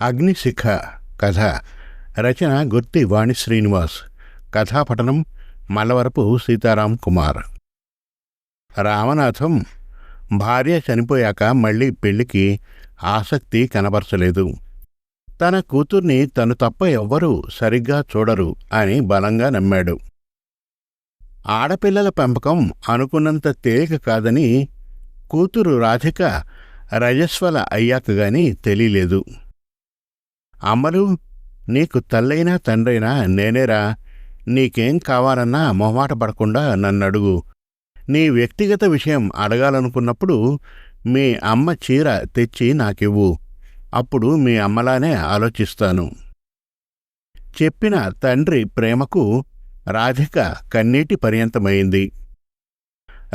అగ్నిశిఖ కథ రచన గుర్తి వాణి శ్రీనివాస్. కథాపఠనం మలవరపు సీతారాం కుమార్. రామనాథం భార్య చనిపోయాక మళ్ళీ పెళ్ళికి ఆసక్తి కనబరచలేదు. తన కూతుర్ని తను తప్ప ఎవ్వరూ సరిగ్గా చూడరు అని బలంగా నమ్మాడు. ఆడపిల్లల పెంపకం అనుకున్నంత తేలిక కాదని కూతురు రాధిక రజస్వల అయ్యాక గాని తెలియలేదు. అమ్మలు నీకు తల్లైనా తండ్రైనా నేనేరా. నీకేం కావాలన్నా మొహమాట పడకుండా నన్నడుగు. నీ వ్యక్తిగత విషయం అడగాలనుకున్నప్పుడు మీ అమ్మ చీర తెచ్చి నాకివ్వు. అప్పుడు మీ అమ్మలానే ఆలోచిస్తాను. చెప్పిన తండ్రి ప్రేమకు రాధిక కన్నీటి పర్యంతమైంది.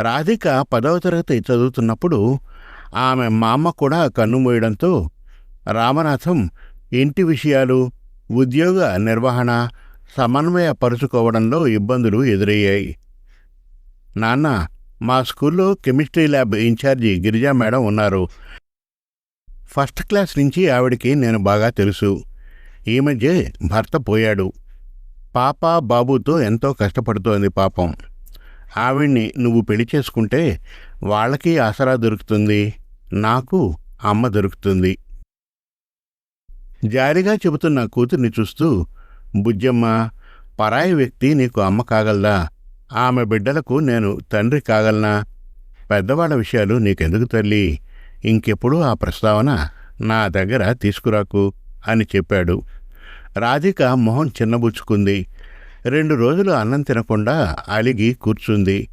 రాధిక పదవ తరగతి చదువుతున్నప్పుడు ఆమె మామ కూడా కన్నుమూయడంతో రామనాథం ఇంటి విషయాలు ఉద్యోగ నిర్వహణ సమన్వయపరుచుకోవడంలో ఇబ్బందులు ఎదురయ్యాయి. నాన్న మా స్కూల్లో chemistry lab incharge Girija madam ఉన్నారు. ఫస్ట్ క్లాస్ నుంచి ఆవిడికి నేను బాగా తెలుసు. ఈ మధ్య భర్త పోయాడు. పాప బాబుతో ఎంతో కష్టపడుతోంది పాపం. ఆవిడ్ని నువ్వు పెళ్ళి చేసుకుంటే వాళ్ళకి ఆసరా దొరుకుతుంది నాకు అమ్మ దొరుకుతుంది. జారిగా చెబుతున్న కూతుర్ని చూస్తూ బుజ్జమ్మ పరాయి వ్యక్తి నీకు అమ్మ కాగలదా? ఆమె బిడ్డలకు నేను తండ్రి కాగలనా? పెద్దవాళ్ళ విషయాలు నీకెందుకు తల్లి? ఇంకెప్పుడు ఆ ప్రస్తావన నా దగ్గర తీసుకురాకు అని చెప్పాడు. రాధిక మొహం చిన్నబుచ్చుకుంది. రెండు రోజులు అన్నం తినకుండా అలిగి కూర్చుంది.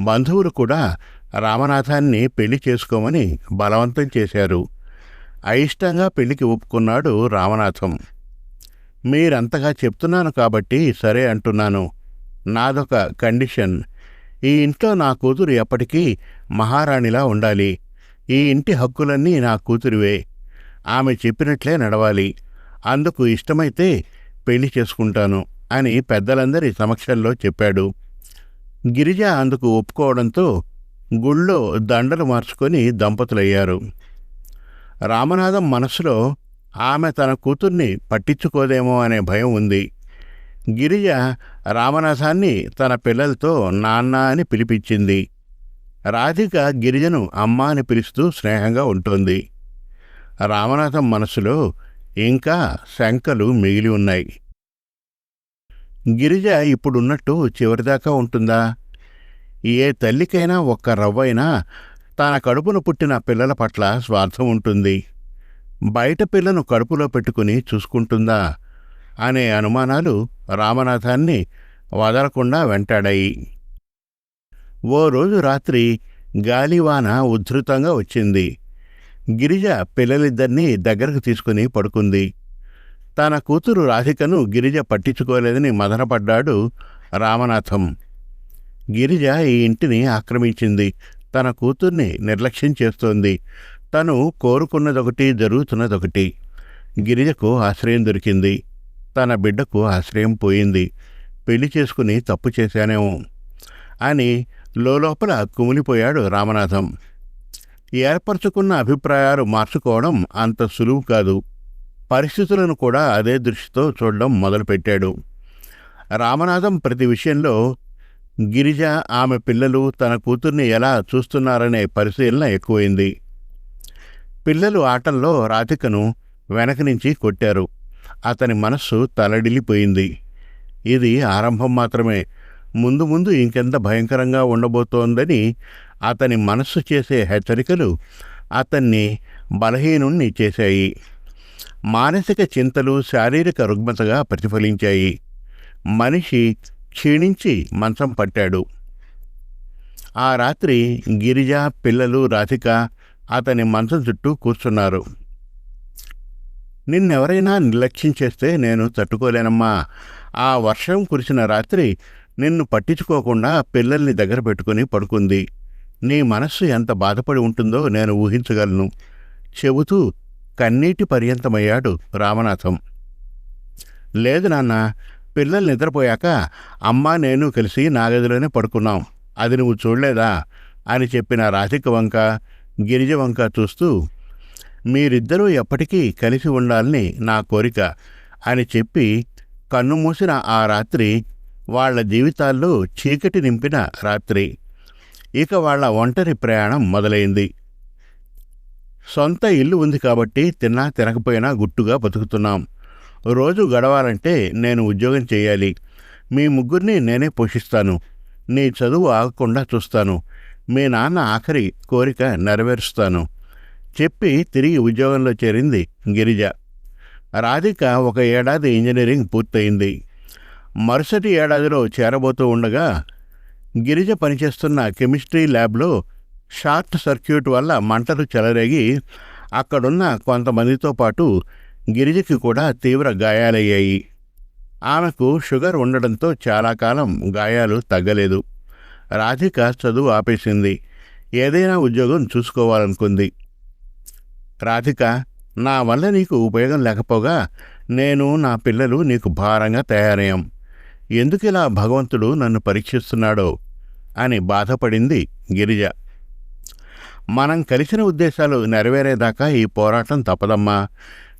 బంధువులు కూడా రామనాథాన్ని పెళ్ళి చేసుకోమని బలవంతం చేశారు. అయిష్టంగా పెళ్ళికి ఒప్పుకున్నాడు రామనాథం. మీరంతగా చెప్తున్నాను కాబట్టి సరే అంటున్నాను. నాదొక కండిషన్. ఈ ఇంట్లో నా కూతురు ఎప్పటికీ మహారాణిలా ఉండాలి. ఈ ఇంటి హక్కులన్నీ నా కూతురివే. ఆమె చెప్పినట్లే నడవాలి. అందుకు ఇష్టమైతే పెళ్ళి చేసుకుంటాను అని పెద్దలందరి సమక్షంలో చెప్పాడు. గిరిజ అందుకు ఒప్పుకోవడంతో గుళ్ళో దండలు మార్చుకొని దంపతులయ్యారు. రామనాథం మనసులో ఆమె తన కూతుర్ని పట్టించుకోదేమో అనే భయం ఉంది. గిరిజ రామనాథాన్ని తన పిల్లలతో నాన్న అని పిలిపించింది. రాధిక గిరిజను అమ్మ అని పిలుస్తూ స్నేహంగా ఉంటుంది. రామనాథం మనసులో ఇంకా శంకలు మిగిలి ఉన్నాయి. గిరిజ ఇప్పుడున్నట్టు చివరిదాకా ఉంటుందా? ఏ తల్లికైనా ఒక్క రవ్వైనా తన కడుపును పుట్టిన పిల్లల పట్ల స్వార్థం ఉంటుంది. బయట పిల్లను కడుపులో పెట్టుకుని చూసుకుంటుందా? అనే అనుమానాలు రామనాథాన్ని వదలకుండా వెంటాడాయి. ఓ రోజు రాత్రి గాలివాన ఉద్ధృతంగా వచ్చింది. గిరిజ పిల్లలిద్దరినీ దగ్గరకు తీసుకుని పడుకుంది. తన కూతురు రాధికను గిరిజ పట్టించుకోలేదని మదనపడ్డాడు రామనాథం. గిరిజ ఈ ఇంటిని ఆక్రమించింది. తన కూతుర్ని నిర్లక్ష్యం చేస్తోంది. తను కోరుకున్నదొకటి జరుగుతున్నదొకటి. గిరిజకు ఆశ్రయం దొరికింది. తన బిడ్డకు ఆశ్రయం పోయింది. పెళ్ళి చేసుకుని తప్పు చేశానేమో అని లోపల కుమిలిపోయాడు రామనాథం. ఏర్పరచుకున్న అభిప్రాయాలు మార్చుకోవడం అంత సులువు కాదు. పరిస్థితులను కూడా అదే దృష్టితో చూడడం మొదలుపెట్టాడు. రామనాథం ప్రతి విషయంలో గిరిజ ఆమె పిల్లలు తన కూతుర్ని ఎలా చూస్తున్నారనే పరిశీలన ఎక్కువైంది. పిల్లలు ఆటల్లో రాధికను వెనక నుంచి కొట్టారు. అతని మనస్సు తలడిల్లిపోయింది. ఇది ఆరంభం మాత్రమే. ముందు ముందు ఇంకెంత భయంకరంగా ఉండబోతోందని అతని మనస్సు చేసే హెచ్చరికలు అతన్ని బలహీనుణ్ణి చేశాయి. మానసిక చింతలు శారీరక రుగ్మతగా ప్రతిఫలించాయి. మనిషి క్షీణించి మంచం పట్టాడు. ఆ రాత్రి గిరిజ పిల్లలు రాధిక అతని మంచం చుట్టూ కూర్చున్నారు. నిన్నెవరైనా నిర్లక్ష్యం చేస్తే నేను తట్టుకోలేనమ్మా. ఆ వర్షం కురిసిన రాత్రి నిన్ను పట్టించుకోకుండా పిల్లల్ని దగ్గర పెట్టుకుని పడుకుంది. నీ మనస్సు ఎంత బాధపడి ఉంటుందో నేను ఊహించగలను. చెబుతూ కన్నీటి పర్యంతమయ్యాడు రామనాథం. లేదు నాన్న పిల్లలు నిద్రపోయాక అమ్మ నేను కలిసి నా గదిలోనే పడుకున్నాం. అది నువ్వు చూడలేదా? అని చెప్పిన రాధిక వంక గిరిజ వంక చూస్తూ మీరిద్దరూ ఎప్పటికీ కలిసి ఉండాలని నా కోరిక అని చెప్పి కన్నుమూసిన ఆ రాత్రి వాళ్ళ జీవితాల్లో చీకటి నింపిన రాత్రి. ఇక వాళ్ళ ఒంటరి ప్రయాణం మొదలైంది. సొంత ఇల్లు ఉంది కాబట్టి తిన్నా తినకపోయినా గుట్టుగా బతుకుతున్నాం. రోజు గడవాలంటే నేను ఉద్యోగం చేయాలి. మీ ముగ్గురిని నేనే పోషిస్తాను. నీ చదువు ఆగకుండా చూస్తాను. మీ నాన్న ఆఖరి కోరిక నెరవేరుస్తాను. చెప్పి తిరిగి ఉద్యోగంలో చేరింది గిరిజ. రాధిక ఒక ఏడాది ఇంజనీరింగ్ పూర్తయింది. మరుసటి ఏడాదిలో చేరబోతూ ఉండగా గిరిజ పనిచేస్తున్న కెమిస్ట్రీ ల్యాబ్లో షార్ట్ సర్క్యూట్ వల్ల మంటలు చెలరేగి అక్కడున్న కొంతమందితో పాటు గిరిజకి కూడా తీవ్ర గాయాలయ్యాయి. ఆమెకు షుగర్ ఉండడంతో చాలా కాలం గాయాలు తగ్గలేదు. రాధిక చదువు ఆపేసింది. ఏదైనా ఉద్యోగం చూసుకోవాలనుకుంది. రాధిక నా వల్ల నీకు ఉపయోగం లేకపోగా నేను నా పిల్లలు నీకు భారంగా తయారయ్యాం. ఎందుకిలా భగవంతుడు నన్ను పరీక్షిస్తున్నాడో అని బాధపడింది గిరిజ. మనం కలిసిన ఉద్దేశాలు నెరవేరేదాకా ఈ పోరాటం తప్పదమ్మా.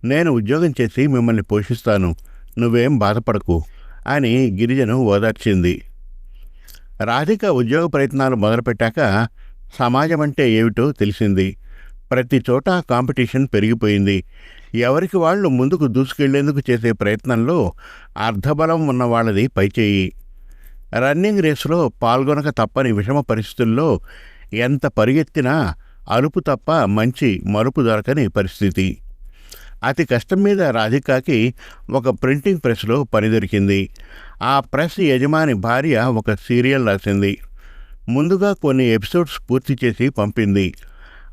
నేను ఉద్యోగం చేసి మిమ్మల్ని పోషిస్తాను. నువ్వేం బాధపడకు. అని గిరిజను ఓదార్చింది. రాధిక ఉద్యోగ ప్రయత్నాలు మొదలుపెట్టాక సమాజం అంటే ఏమిటో తెలిసింది. ప్రతి చోట కాంపిటీషన్ పెరిగిపోయింది. ఎవరికి వాళ్ళు ముందుకు దూసుకెళ్ళేందుకు చేసే ప్రయత్నంలో అర్ధబలం ఉన్న వాళ్ళది పైచేయి. రన్నింగ్ రేసులో పాల్గొనక తప్పని విషమ పరిస్థితుల్లో ఎంత పరిగెత్తినా అలుపు తప్ప మంచి మలుపు దొరకని పరిస్థితి. అతి కష్టం మీద రాధికాకి ఒక ప్రింటింగ్ ప్రెస్లో పని దొరికింది. ఆ ప్రెస్ యజమాని భార్య ఒక సీరియల్ రాసింది. ముందుగా కొన్ని ఎపిసోడ్స్ పూర్తి చేసి పంపింది.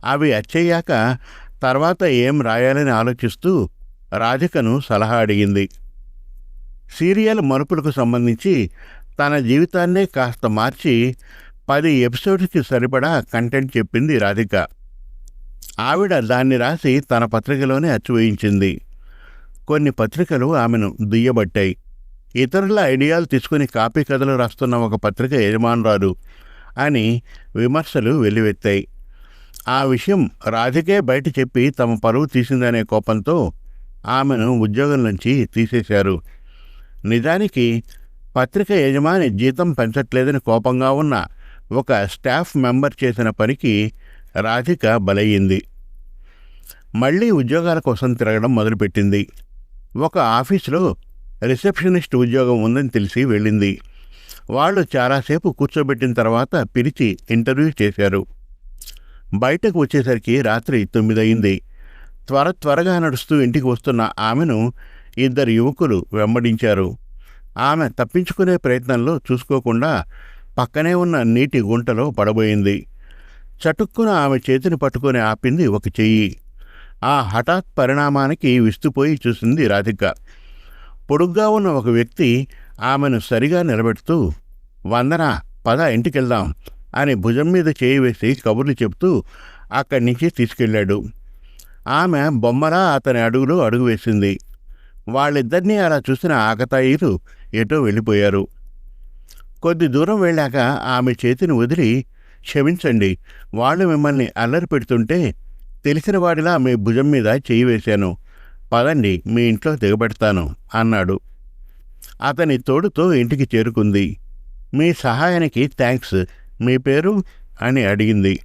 అవి అచ్చయ్యాక తర్వాత ఏం రాయాలని ఆలోచిస్తూ రాధికను సలహా అడిగింది. సీరియల్ మలుపులకు సంబంధించి తన జీవితాన్నే కాస్త మార్చి పది ఎపిసోడ్స్కి సరిపడా కంటెంట్ చెప్పింది రాధిక. ఆవిడ దాన్ని రాసి తన పత్రికలోనే అచ్చువేయించింది కొన్ని పత్రికలు ఆమెను దుయ్యబట్టాయి. ఇతరుల ఐడియాలు తీసుకుని కాపీ కథలు రాస్తున్న ఒక పత్రిక యజమానురాలు అని విమర్శలు వెల్లువెత్తాయి. ఆ విషయం రాధికే బయట చెప్పి తమ పరువు తీసిందనే కోపంతో ఆమెను ఉద్యోగం నుంచి తీసేశారు. నిజానికి పత్రిక యజమాని జీతం పెంచట్లేదని కోపంగా ఉన్న ఒక స్టాఫ్ మెంబర్ చేసిన పనికి రాధిక బలయ్యింది. మళ్ళీ ఉద్యోగాల కోసం తిరగడం మొదలుపెట్టింది. ఒక ఆఫీసులో రిసెప్షనిస్ట్ ఉద్యోగం ఉందని తెలిసి వెళ్ళింది. వాళ్ళు చాలాసేపు కూర్చోబెట్టిన తర్వాత పిలిచి ఇంటర్వ్యూ చేశారు. బయటకు వచ్చేసరికి రాత్రి తొమ్మిదయింది త్వర త్వరగా నడుస్తూ ఇంటికి వస్తున్న ఆమెను ఇద్దరు యువకులు వెంబడించారు. ఆమె తప్పించుకునే ప్రయత్నంలో చూసుకోకుండా పక్కనే ఉన్న నీటి గుంటలో పడబోయింది. చటుక్కున ఆమె చేతిని పట్టుకొని ఆపింది ఒక చెయ్యి. ఆ హఠాత్ పరిణామానికి విస్తుపోయి చూసింది రాధిక. పొడుగ్గా ఉన్న ఒక వ్యక్తి ఆమెను సరిగా నిలబెడుతూ వందన పద ఇంటికెళ్దాం అని భుజం మీద చేయి వేసి కబుర్లు చెప్తూ అక్కడి నుంచి తీసుకెళ్ళాడు. ఆమె బొమ్మలా అతని అడుగులో అడుగు వేసింది. వాళ్ళిద్దరినీ అలా చూసిన ఆకతాయిలు ఎటో వెళ్ళిపోయారు. కొద్ది దూరం వెళ్ళాక ఆమె చేతిని వదిలి క్షమించండి. వాళ్ళు మిమ్మల్ని అల్లరి పెడుతుంటే తెలిసిన వాడిలా మీ భుజం మీద చేయి వేశాను. పదండి మీ ఇంట్లో దిగబెడతాను అన్నాడు. అతని తోడుతో ఇంటికి చేరుకుంది. మీ సహాయానికి థ్యాంక్స్ మీ పేరు? అని అడిగింది.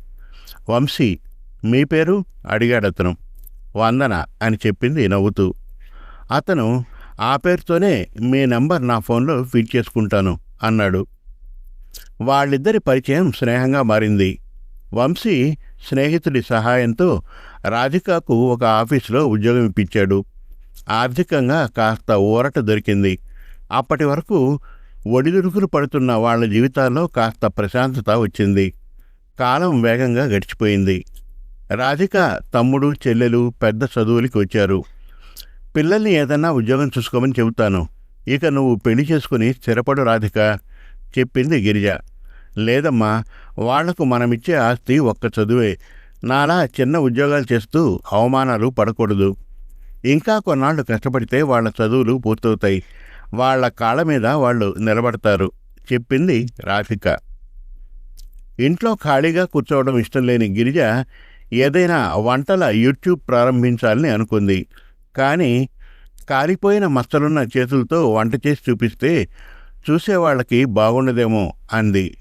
వంశీ మీ పేరు? అడిగాడతను వందన అని చెప్పింది నవ్వుతూ. అతను ఆ పేరుతోనే మీ నంబర్ నా ఫోన్లో ఫిట్ చేసుకుంటాను అన్నాడు. వాళ్ళిద్దరి పరిచయం స్నేహంగా మారింది. వంశీ స్నేహితుడి సహాయంతో రాధికకు ఒక ఆఫీసులో ఉద్యోగం ఇప్పించాడు. ఆర్థికంగా కాస్త ఊరట దొరికింది. అప్పటి వరకు ఒడిదుడుకులు పడుతున్న వాళ్ళ జీవితాల్లో కాస్త ప్రశాంతత వచ్చింది. కాలం వేగంగా గడిచిపోయింది. రాధిక తమ్ముడు చెల్లెలు పెద్ద చదువులకి వచ్చారు. పిల్లల్ని ఏదన్నా ఉద్యోగం చూసుకోమని చెబుతాను. ఇక నువ్వు పెళ్ళి చేసుకుని స్థిరపడు రాధిక. చెప్పింది గిరిజ. లేదమ్మా వాళ్ళకు మనమిచ్చే ఆస్తి ఒక్క చదువే. నాలా చిన్న ఉద్యోగాలు చేస్తూ అవమానాలు పడకూడదు. ఇంకా కొన్నాళ్ళు కష్టపడితే వాళ్ళ చదువులు పూర్తవుతాయి. వాళ్ళ కాళ్ళ మీద వాళ్ళు నిలబడతారు చెప్పింది రాధిక. ఇంట్లో ఖాళీగా కూర్చోవడం ఇష్టం లేని గిరిజ ఏదైనా వంటల యూట్యూబ్ ప్రారంభించాలని అనుకుంది. కానీ కాలిపోయిన మచ్చలున్న చేతులతో వంట చేసి చూపిస్తే చూసేవాళ్ళకి బాగుండదేమో అంది.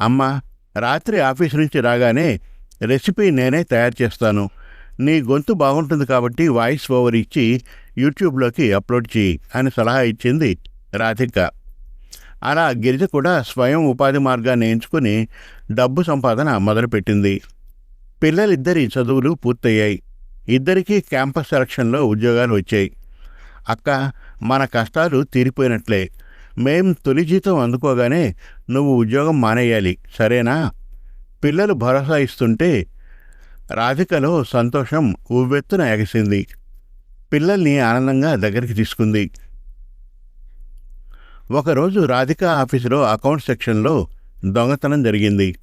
అమ్మా రాత్రి ఆఫీస్ నుంచి రాగానే రెసిపీ నేనే తయారు చేస్తాను. నీ గొంతు బాగుంటుంది కాబట్టి వాయిస్ ఓవర్ ఇచ్చి యూట్యూబ్లోకి అప్లోడ్ చేయి అని సలహా ఇచ్చింది రాధిక. అలా గిరిజ కూడా స్వయం ఉపాధి మార్గాన్ని ఎంచుకుని డబ్బు సంపాదన మొదలుపెట్టింది. పిల్లలిద్దరి చదువులు పూర్తయ్యాయి. ఇద్దరికీ క్యాంపస్ సెలక్షన్లో ఉద్యోగాలు వచ్చాయి. అక్క మన కష్టాలు తీరిపోయినట్లే. మేం తొలి జీతం అందుకోగానే నువ్వు ఉద్యోగం మానేయాలి సరేనా? పిల్లలు భరోసా ఇస్తుంటే రాధికలో సంతోషం ఉవ్వెత్తున ఎగసింది. పిల్లల్ని ఆనందంగా దగ్గరికి తీసుకుంది. ఒకరోజు రాధిక ఆఫీసులో అకౌంట్ సెక్షన్లో దొంగతనం జరిగింది.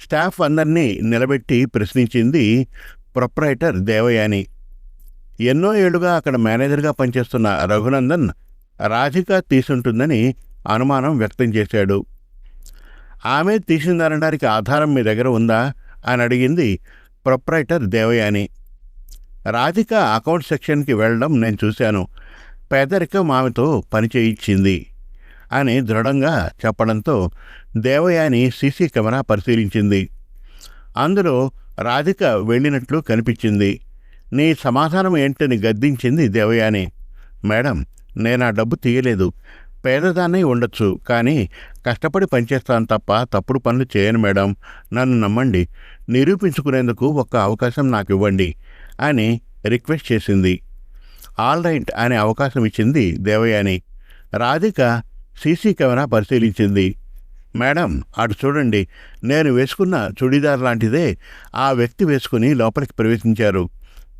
స్టాఫ్ అందరినీ నిలబెట్టి ప్రశ్నించింది ప్రొప్రైటర్ దేవయాని. ఎన్నో ఏళ్ళుగా అక్కడ మేనేజర్గా పనిచేస్తున్న రఘునందన్ రాధిక తీసుంటుందని అనుమానం వ్యక్తం చేశాడు. ఆమె తీసిందనడానికి ఆధారం మీ దగ్గర ఉందా? అని అడిగింది ప్రొప్రైటర్ దేవయాని. రాధిక అకౌంట్ సెక్షన్కి వెళ్ళడం నేను చూశాను. పేదరికం ఆమెతో పనిచేయించింది అని దృఢంగా చెప్పడంతో దేవయాని సీసీ కెమెరా పరిశీలించింది. అందులో రాధిక వెళ్ళినట్లు కనిపించింది. నీ సమాధానం ఏంటని గద్దించింది దేవయాని. మేడం నేను ఆ డబ్బు తీయలేదు. పేదదాన్ని ఉండొచ్చు కానీ కష్టపడి పనిచేస్తాను తప్ప తప్పుడు పనులు చేయను మేడం. నన్ను నమ్మండి. నిరూపించుకునేందుకు ఒక్క అవకాశం నాకు ఇవ్వండి అని రిక్వెస్ట్ చేసింది. ఆల్ రైట్ అనే అవకాశం ఇచ్చింది దేవయాని. రాధిక సీసీ కెమెరా పరిశీలించింది. మేడం అటు చూడండి. నేను వేసుకున్న చుడీదార్ లాంటిదే ఆ వ్యక్తి వేసుకుని లోపలికి ప్రవేశించారు.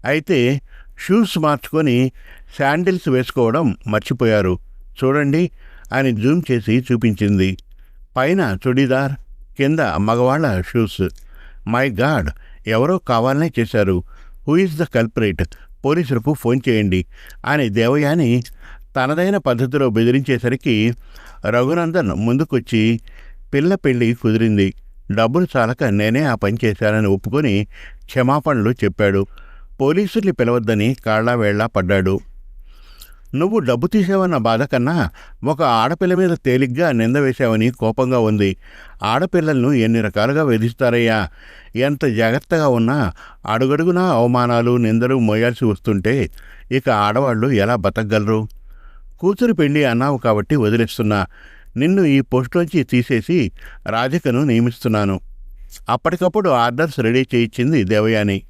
అయితే షూస్ మార్చుకొని శాండిల్స్ వేసుకోవడం మర్చిపోయారు. చూడండి అని జూమ్ చేసి చూపించింది. పైన చుడీదార్ కింద మగవాళ్ళ షూస్. మై గాడ్ ఎవరో కావాలనే చేశారు. Who is the culprit? పోలీసులకు ఫోన్ చేయండి. అని దేవయాని తనదైన పద్ధతిలో బెదిరించేసరికి రఘునందన్ ముందుకొచ్చి పిల్ల పెళ్ళి కుదిరింది. డబ్బులు చాలక నేనే ఆ పని చేశానని ఒప్పుకొని క్షమాపణలు చెప్పాడు. పోలీసుల్ని పిలవద్దని కాళ్ళావేళ్ళా పడ్డాడు. నువ్వు డబ్బు తీసావన్న బాధ కన్నా ఒక ఆడపిల్ల మీద తేలిగ్గా నింద వేశావని కోపంగా ఉంది. ఆడపిల్లలను ఎన్ని రకాలుగా వేధిస్తారయ్యా? ఎంత జాగ్రత్తగా ఉన్నా అడుగడుగునా అవమానాలు నిందలు మోయాల్సి వస్తుంటే ఇక ఆడవాళ్ళు ఎలా బతకగలరు? కూతురు పెళ్ళి అన్నావు కాబట్టి వదిలేస్తున్నా. నిన్ను ఈ పోస్టులోంచి తీసేసి రాధికను నియమిస్తున్నాను. అప్పటికప్పుడు ఆర్డర్స్ రెడీ చేయించింది దేవయాని.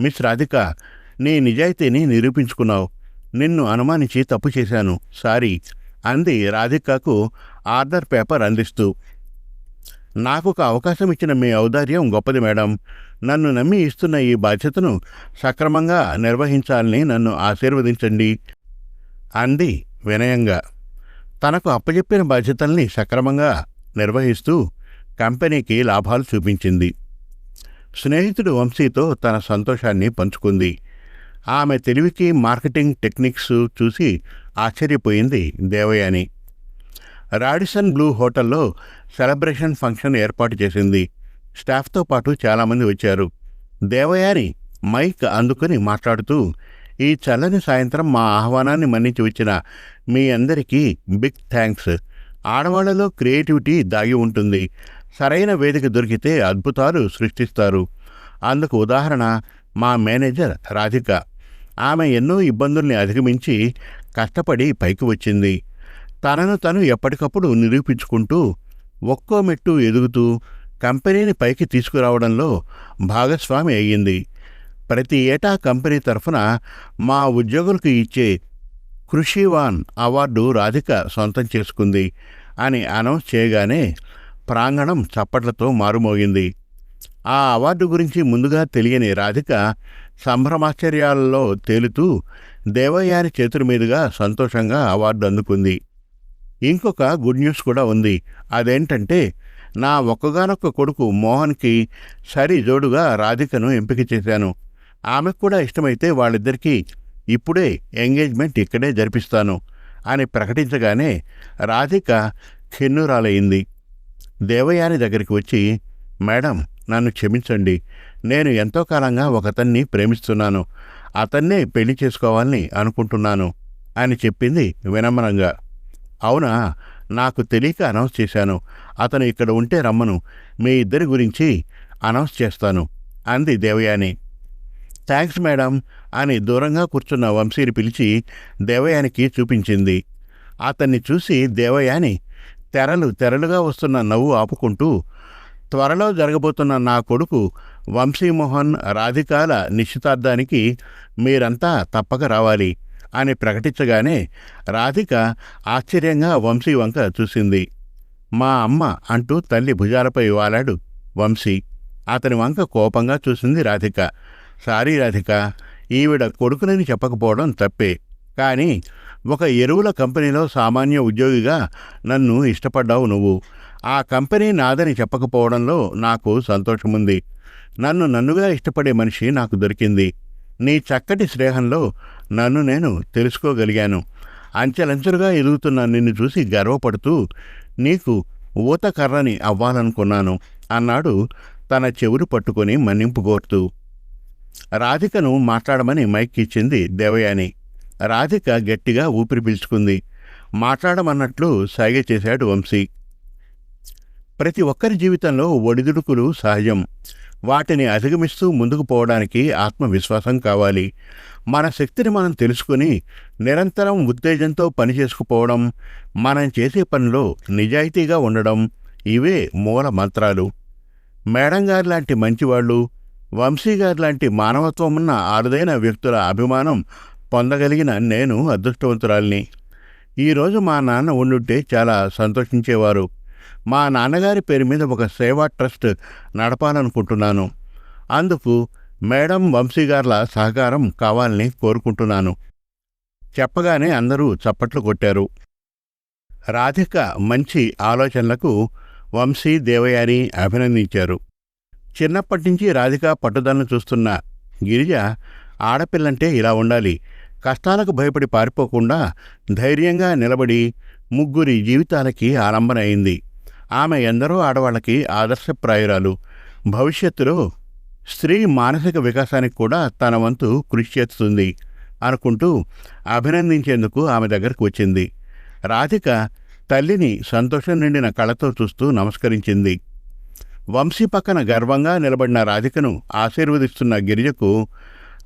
మిస్ రాధిక నీ నిజాయితీని నిరూపించుకున్నావు. నిన్ను అనుమానించి తప్పు చేశాను. సారీ. అంది రాధికకు ఆర్డర్ పేపర్ అందిస్తూ. నాకు ఒక అవకాశం ఇచ్చిన మీ ఔదార్యం గొప్పది మేడం. నన్ను నమ్మి ఇస్తున్న ఈ బాధ్యతను సక్రమంగా నిర్వహించాలని నన్ను ఆశీర్వదించండి. అంది వినయంగా. తనకు అప్పచెప్పిన బాధ్యతల్ని సక్రమంగా నిర్వహిస్తూ కంపెనీకి లాభాలు చూపించింది. స్నేహితుడు వంశీతో తన సంతోషాన్ని పంచుకుంది. ఆమె తెలివికి మార్కెటింగ్ టెక్నిక్స్ చూసి ఆశ్చర్యపోయింది దేవయాని. రాడిసన్ బ్లూ హోటల్లో సెలబ్రేషన్ ఫంక్షన్ ఏర్పాటు చేసింది. స్టాఫ్తో పాటు చాలామంది వచ్చారు. దేవయాని మైక్ అందుకుని మాట్లాడుతూ ఈ చల్లని సాయంత్రం మా ఆహ్వానాన్ని మన్నించి వచ్చిన మీ అందరికీ బిగ్ థ్యాంక్స్. ఆడవాళ్ళలో క్రియేటివిటీ దాగి ఉంటుంది. సరైన వేదిక దొరికితే అద్భుతాలు సృష్టిస్తారు. అందుకు ఉదాహరణ మా మేనేజర్ రాధిక. ఆమె ఎన్నో ఇబ్బందుల్ని అధిగమించి కష్టపడి పైకి వచ్చింది. తనను తను ఎప్పటికప్పుడు నిరూపించుకుంటూ ఒక్కో మెట్టు ఎదుగుతూ కంపెనీని పైకి తీసుకురావడంలో భాగస్వామి అయ్యింది. ప్రతి ఏటా కంపెనీ తరఫున మా ఉద్యోగులకు ఇచ్చే కృషివాన్ అవార్డు రాధిక సొంతం చేసుకుంది అని అనౌన్స్ చేయగానే ప్రాంగణం చప్పట్లతో మారుమోగింది. ఆ అవార్డు గురించి ముందుగా తెలియని రాధిక సంభ్రమాశ్చర్యాలలో తేలుతూ దేవయ్యారి చేతుల మీదుగా సంతోషంగా అవార్డు అందుకుంది. ఇంకొక గుడ్ న్యూస్ కూడా ఉంది. అదేంటంటే నా ఒక్కగానొక్క కొడుకు మోహన్కి సరి జోడుగా రాధికను ఎంపిక చేశాను. ఆమెకు కూడా ఇష్టమైతే వాళ్ళిద్దరికీ ఇప్పుడే ఎంగేజ్మెంట్ ఇక్కడే జరిపిస్తాను అని ప్రకటించగానే రాధిక ఖిన్నురాలయ్యింది దేవయాని దగ్గరికి వచ్చి మేడం నన్ను క్షమించండి. నేను ఎంతో కాలంగా ఒకతన్ని ప్రేమిస్తున్నాను. అతన్నే పెళ్ళి చేసుకోవాలని అనుకుంటున్నాను అని చెప్పింది వినమ్రంగా. అవునా? నాకు తెలియక అనౌన్స్ చేశాను. అతను ఇక్కడ ఉంటే రమ్మను. మీ ఇద్దరి గురించి అనౌన్స్ చేస్తాను అంది దేవయాని. థ్యాంక్స్ మేడం అని దూరంగా కూర్చున్న వంశీని పిలిచి దేవయానికి చూపించింది. అతన్ని చూసి దేవయాని తెరలు తెరలుగా వస్తున్న నవ్వు ఆపుకుంటూ త్వరలో జరగబోతున్న నా కొడుకు వంశీమోహన్ రాధికాల నిశ్చితార్థానికి మీరంతా తప్పక రావాలి అని ప్రకటించగానే రాధిక ఆశ్చర్యంగా వంశీ వంక చూసింది. మా అమ్మ అంటూ తల్లి భుజాలపై వాలాడు వంశీ. అతని వంక కోపంగా చూసింది రాధిక. సారీ రాధిక ఈవిడ కొడుకునని చెప్పకపోవడం తప్పే. కానీ ఒక ఎరువుల కంపెనీలో సామాన్య ఉద్యోగిగా నన్ను ఇష్టపడ్డావు నువ్వు. ఆ కంపెనీ నాదని చెప్పకపోవడంలో నాకు సంతోషముంది. నన్ను నన్నుగా ఇష్టపడే మనిషి నాకు దొరికింది. నీ చక్కటి స్నేహంలో నన్ను నేను తెలుసుకోగలిగాను. అంచెలంచెలుగా ఎదుగుతున్న నిన్ను చూసి గర్వపడుతూ నీకు ఊత కర్రని అవ్వాలనుకున్నాను అన్నాడు తన చెవులు పట్టుకొని మన్నింపు కోరుతూ. రాధికను మాట్లాడమని మైక్ ఇచ్చింది దేవయాని. రాధిక గట్టిగా ఊపిరి పీల్చుకుంది. మాట్లాడమన్నట్లు సైగ చేశాడు వంశీ. ప్రతి ఒక్కరి జీవితంలో ఒడిదుడుకులు సహజం. వాటిని అధిగమిస్తూ ముందుకు పోవడానికి ఆత్మవిశ్వాసం కావాలి. మన శక్తిని మనం తెలుసుకుని నిరంతరం ఉత్తేజంతో పనిచేసుకుపోవడం మనం చేసే పనిలో నిజాయితీగా ఉండడం ఇవే మూల మంత్రాలు. మేడం గారు లాంటి మంచివాళ్ళు వంశీ గారు లాంటి మానవత్వం ఉన్న అరుదైన వ్యక్తుల అభిమానం పొందగలిగిన నేను అదృష్టవంతురాల్ని. ఈరోజు మా నాన్న ఉండుంటే చాలా సంతోషించేవారు. మా నాన్నగారి పేరు మీద ఒక సేవా ట్రస్ట్ నడపాలనుకుంటున్నాను. అందుకు మేడం వంశీ గార్ల సహకారం కావాలని కోరుకుంటున్నాను. చెప్పగానే అందరూ చప్పట్లు కొట్టారు. రాధిక మంచి ఆలోచనలకు వంశీ దేవయాని అభినందించారు. చిన్నప్పటి నుంచి రాధిక పట్టుదలను చూస్తున్న గిరిజ ఆడపిల్లంటే ఇలా ఉండాలి. కష్టాలకు భయపడి పారిపోకుండా ధైర్యంగా నిలబడి ముగ్గురి జీవితాలకి ఆలంబన అయింది. ఆమె ఎందరో ఆడవాళ్ళకి ఆదర్శప్రాయురాలు. భవిష్యత్తులో స్త్రీ మానసిక వికాసానికి కూడా తన వంతు కృషి చేస్తుంది అనుకుంటూ అభినందించేందుకు ఆమె దగ్గరకు వచ్చింది. రాధిక తల్లిని సంతోషం నిండిన కళతో చూస్తూ నమస్కరించింది. వంశీ పక్కన గర్వంగా నిలబడిన రాధికను ఆశీర్వదిస్తున్న గిరిజకు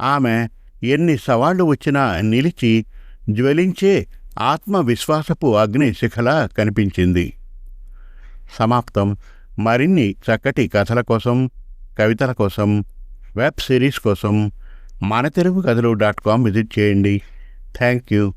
ఆమె ఎన్ని సవాళ్ళు వచ్చినా నిలిచి జ్వలించే ఆత్మవిశ్వాసపు అగ్ని శిఖలా కనిపించింది. సమాప్తం. మరిన్ని చక్కటి కథల కోసం కవితల కోసం వెబ్ సిరీస్ కోసం మన తెలుగు కథలు డాట్ కామ్ విజిట్ చేయండి. Thank you